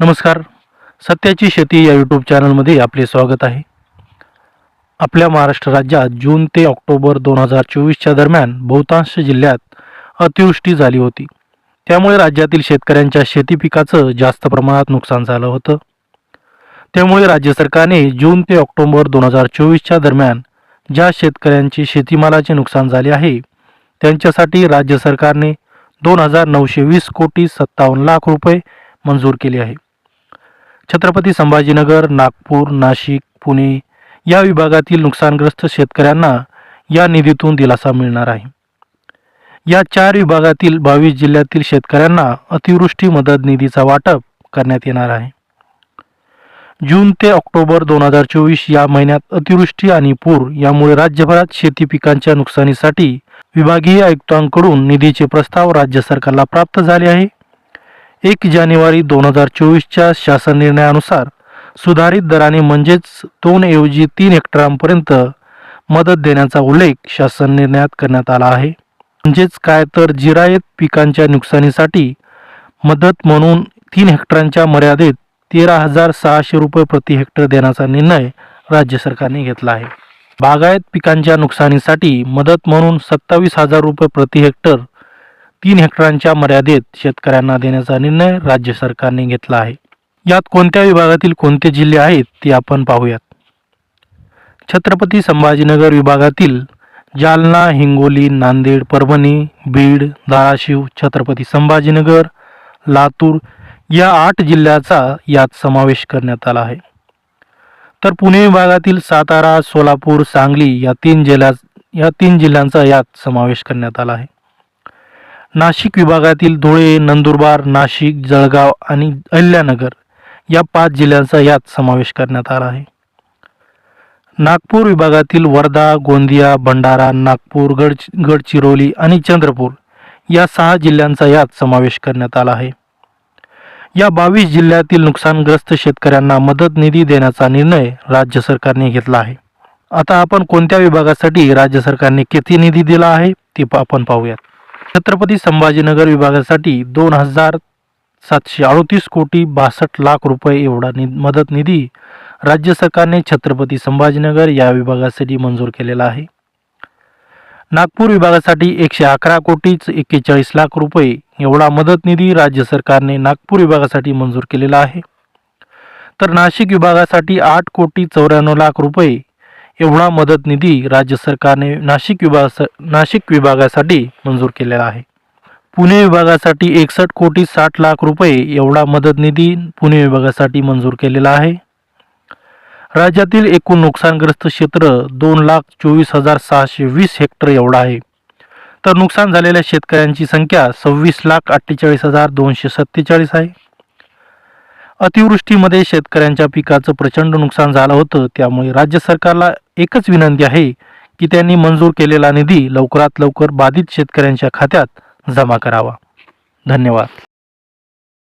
नमस्कार. सत्याची शेती या यूट्यूब चॅनलमध्ये आपले स्वागत आहे. आपल्या महाराष्ट्र राज्यात जून ते ऑक्टोबर दोन हजार चोवीसच्या दरम्यान बहुतांश जिल्ह्यात अतिवृष्टी झाली होती. त्यामुळे राज्यातील शेतकऱ्यांच्या शेती पिकाचं जास्त प्रमाणात नुकसान झालं होतं. त्यामुळे राज्य सरकारने जून ते ऑक्टोबर दोन हजार चोवीसच्या दरम्यान ज्या शेतकऱ्यांची शेतीमालाचे नुकसान झाले आहे त्यांच्यासाठी राज्य सरकारने दोन हजार नऊशे वीस कोटी सत्तावन्न लाख रुपये मंजूर केले आहे. छत्रपती संभाजीनगर नागपूर नाशिक पुणे या विभागातील नुकसानग्रस्त शेतकऱ्यांना या निधीतून दिलासा मिळणार आहे. या चार विभागातील बावीस जिल्ह्यातील शेतकऱ्यांना अतिवृष्टी मदत निधीचा वाटप करण्यात येणार आहे. जून ते ऑक्टोबर दोन हजार चोवीस या महिन्यात अतिवृष्टी आणि पूर यामुळे राज्यभरात शेती पिकांच्या नुकसानीसाठी विभागीय आयुक्तांकडून निधीचे प्रस्ताव राज्य सरकारला प्राप्त झाले आहे. एक जानेवारी दोन हजार चोवीसच्या शासन निर्णयानुसार सुधारित दराने म्हणजेच दोन ऐवजी तीन हेक्टरांपर्यंत मदत देण्याचा उल्लेख शासन निर्णयात करण्यात आला आहे. म्हणजेच काय तर जिरायत पिकांच्या नुकसानीसाठी मदत म्हणून तीन हेक्टरांच्या मर्यादेत तेरा हजार सहाशे रुपये प्रति हेक्टर देण्याचा निर्णय राज्य सरकारने घेतला आहे. बागायत पिकांच्या नुकसानीसाठी मदत म्हणून सत्तावीस हजार रुपये प्रति हेक्टर तीन हेक्टरांच्या मर्यादेत शेतकऱ्यांना देण्याचा निर्णय राज्य सरकारने घेतला आहे. यात कोणत्या विभागातील कोणते जिल्हे आहेत ते आपण पाहूयात. छत्रपती संभाजीनगर विभागातील जालना हिंगोली नांदेड परभणी बीड धाराशिव छत्रपती संभाजीनगर लातूर या आठ जिल्ह्याचा यात समावेश करण्यात आला आहे. तर पुणे विभागातील सातारा सोलापूर सांगली या तीन जिल्ह्या या तीन जिल्ह्यांचा यात समावेश करण्यात आला आहे. नाशिक विभागातील धुळे नंदुरबार नाशिक जळगाव आणि अहिल्यानगर या पाच जिल्ह्यांचा यात समावेश करण्यात आला आहे. नागपूर विभागातील वर्धा गोंदिया भंडारा नागपूर गड गडचिरोली आणि चंद्रपूर या सहा जिल्ह्यांचा यात समावेश करण्यात आला आहे. या बावीस जिल्ह्यातील नुकसानग्रस्त शेतकऱ्यांना मदत निधी देण्याचा निर्णय राज्य सरकारने घेतला आहे. आता आपण कोणत्या विभागासाठी राज्य सरकारने किती निधी दिला आहे ते पा- आपण पाहूयात. छत्रपती संभाजीनगर विभागासाठी दोन हजार सातशे अडतीस कोटी बासष्ट लाख रुपये एवढा नि मदत निधी राज्य सरकारने छत्रपती संभाजीनगर या विभागासाठी मंजूर केलेला आहे. नागपूर विभागासाठी एकशे अकरा कोटीच एक्केचाळीस लाख रुपये एवढा मदत निधी राज्य सरकारने नागपूर विभागासाठी मंजूर केलेला आहे. तर नाशिक विभागासाठी आठ कोटी चौऱ्याण्णव लाख रुपये एवढा मदत निधी राज्य सरकारने नाशिक विभाग नाशिक विभागासाठी मंजूर केलेला आहे. पुणे विभागासाठी एकसष्ट कोटी साठ लाख रुपये एवढा मदत निधी पुणे विभागासाठी मंजूर केलेला आहे. राज्यातील एकूण नुकसानग्रस्त क्षेत्र दोन लाख चोवीस हजार सहाशे वीस हेक्टर एवढा आहे. तर नुकसान झालेल्या शेतकऱ्यांची संख्या सव्वीस लाख अठ्ठेचाळीस हजार दोनशे सत्तेचाळीस आहे. अतिवृष्टीमध्ये शेतकऱ्यांच्या पिकाचं प्रचंड नुकसान झालं होतं. त्यामुळे राज्य सरकारला एकच विनंती आहे की त्यांनी मंजूर केलेला निधी लवकरात लवकर बाधित शेतकऱ्यांच्या खात्यात जमा करावा. धन्यवाद.